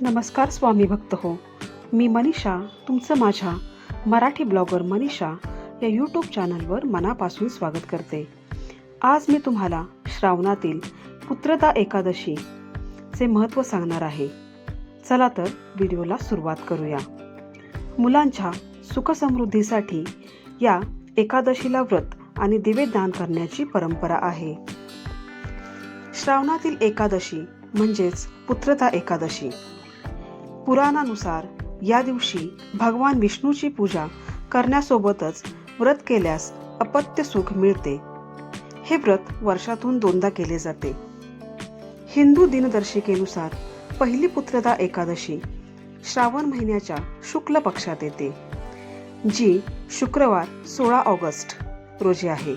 नमस्कार स्वामी भक्त हो. मी मनीषा तुमचं माझ्या मराठी ब्लॉगर मनीषा या यूट्यूब चॅनलवर मनापासून स्वागत करते. आज मी तुम्हाला श्रावणातील पुत्रदा एकादशी चे महत्त्व सांगणार आहे. चला तर व्हिडिओला सुरुवात करूया. मुलांच्या सुखसमृद्धीसाठी या एकादशीला व्रत आणि दिवे दान करण्याची परंपरा आहे. श्रावणातील एकादशी म्हणजेच पुत्रता एकादशी. पुराणानुसार या दिवशी भगवान विष्णूची पूजा करण्यासोबतच व्रत केल्यास अपत्य सुख मिळते. हे व्रत वर्षातून दोनदा केले जाते. हिंदू दिनदर्शिकेनुसार पहिली पुत्रदा एकादशी श्रावण महिन्याच्या शुक्ल पक्षात येते जी शुक्रवार सोळा ऑगस्ट रोजी आहे.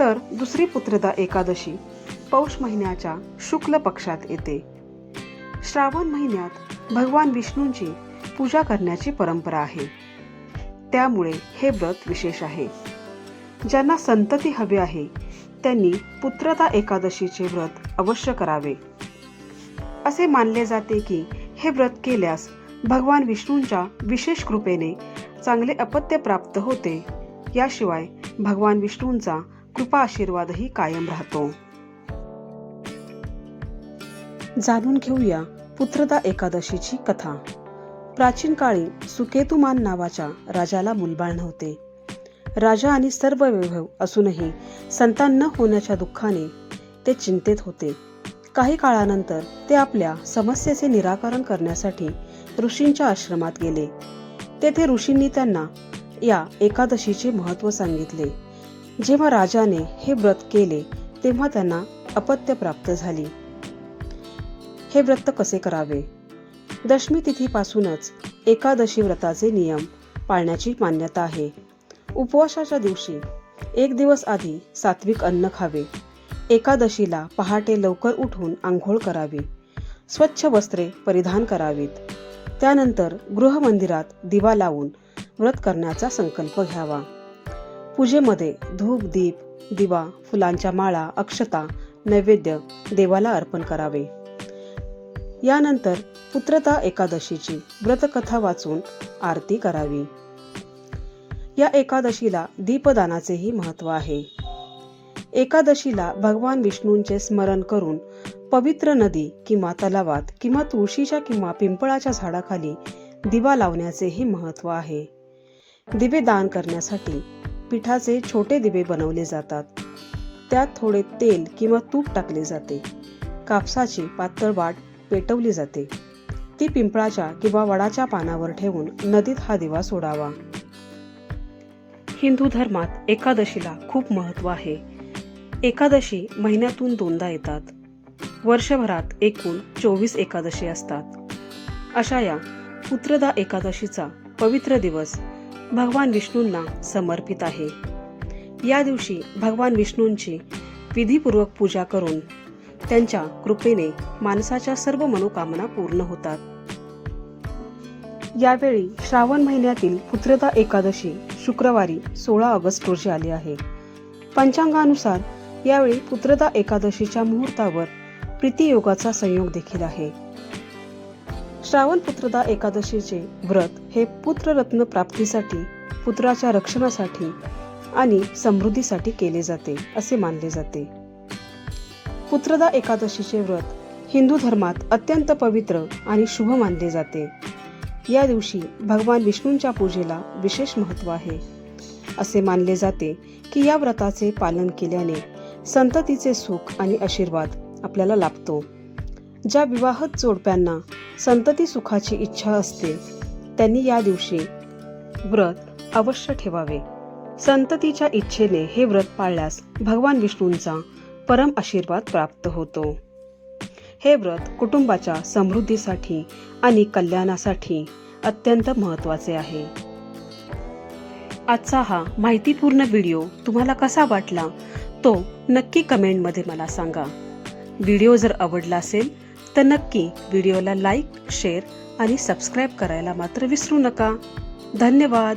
तर दुसरी पुत्रदा एकादशी पौष महिन्याच्या शुक्ल पक्षात येते. श्रावण महिन्यात भगवान विष्णूंची पूजा करण्याची परंपरा आहे. त्यामुळे हे व्रत विशेष आहे. ज्यांना संतती हवी आहे त्यांनी पुत्रता एकादशीचे व्रत अवश्य करावे. असे मानले जाते की हे व्रत केल्यास भगवान विष्णूंच्या विशेष कृपेने चांगले अपत्य प्राप्त होते. याशिवाय भगवान विष्णूंचा कृपा आशीर्वादही कायम राहतो. जाणून घेऊया पुत्रदा एकादशीची कथा. प्राचीन काळी सुकेतुमान नावाच्या राजाला मुलबाळ नव्हते. राजा आणि सर्व वैभव असूनही संतान न होण्याच्या दुःखाने ते चिंतेत होते. काही काळानंतर ते आपल्या समस्येचे निराकरण करण्यासाठी ऋषींच्या आश्रमात गेले. तेथे ऋषींनी त्यांना या एकादशीचे महत्त्व सांगितले. जेव्हा राजाने हे व्रत केले तेव्हा त्यांना अपत्य प्राप्त झाली. हे व्रत कसे करावे? दशमी तिथीपासूनच एकादशी व्रताचे नियम पाळण्याची मान्यता आहे. उपवासाच्या दिवशी एक दिवस आधी सात्विक अन्न खावे. एकादशीला पहाटे लवकर उठून आंघोळ करावी. स्वच्छ वस्त्रे परिधान करावीत. त्यानंतर गृहमंदिरात दिवा लावून व्रत करण्याचा संकल्प घ्यावा. पूजेमध्ये धूप दीप दिवा फुलांच्या माळा अक्षता नैवेद्य देवाला अर्पण करावे. यानंतर पुत्रता एकादशीची व्रतकथा वाचून आरती करावी. या एकादशीला दीपदानाचेही महत्त्व आहे. एकादशीला भगवान विष्णूंचे स्मरण करून पवित्र नदी किंवा तलावात किंवा तुळशीच्या किंवा पिंपळाच्या झाडाखाली दिवा लावण्याचेही महत्त्व आहे. दिवे दान करण्यासाठी पिठाचे छोटे दिवे बनवले जातात. त्यात थोडे तेल किंवा तूप टाकले जाते. कापसाची पातळ वाट पेटवली जाते. ती पिंपळाच्या किंवा वडाच्या पानावर ठेवून नदीत हा दिवा सोडावा. हिंदू धर्मात एकादशीला खूप महत्त्व आहे. एकादशी महिन्यातून दोनदा येतात. वर्षभरात एकूण चोवीस एकादशी असतात. अशा या पुत्रदा एकादशीचा पवित्र दिवस भगवान विष्णूंना समर्पित आहे. या दिवशी भगवान विष्णूंची विधीपूर्वक पूजा करून त्यांच्या कृपेने माणसाच्या सर्व मनोकामना पूर्ण होतात. यावेळी श्रावण महिन्यातील पुत्रदा एकादशी शुक्रवारी सोळा ऑगस्ट रोजी आली आहे. पंचांगानुसार यावेळी पुत्रदा एकादशीच्या मुहूर्तावर प्रीतियोगाचा संयोग देखील आहे. श्रावण पुत्रदा एकादशीचे व्रत हे पुत्ररत्न प्राप्तीसाठी पुत्राच्या रक्षणासाठी आणि समृद्धीसाठी केले जाते असे मानले जाते. पुत्रदा एकादशीचे व्रत हिंदू धर्मात अत्यंत पवित्र आणि शुभ मानले जाते. या दिवशी भगवान विष्णूंच्या पूजेला विशेष महत्त्व आहे. असे मानले जाते की या व्रताचे पालन केल्याने संततीचे सुख आणि आशीर्वाद आपल्याला लाभतो. ज्या विवाहत जोडप्यांना संतती सुखाची इच्छा असते त्यांनी या दिवशी व्रत अवश्य ठेवावे. संततीच्या इच्छेने हे व्रत पाळल्यास भगवान विष्णूंचा परम आशीर्वाद प्राप्त होतो. हे व्रत कुटुंबाच्या समृद्धीसाठी आणि कल्याणासाठी अत्यंत महत्त्वाचे आहे. आजचा हा माहितीपूर्ण व्हिडिओ तुम्हाला कसा वाटला तो नक्की कमेंटमध्ये मला सांगा. व्हिडिओ जर आवडला असेल तर नक्की व्हिडिओला लाईक शेअर आणि सबस्क्राईब करायला मात्र विसरू नका. धन्यवाद!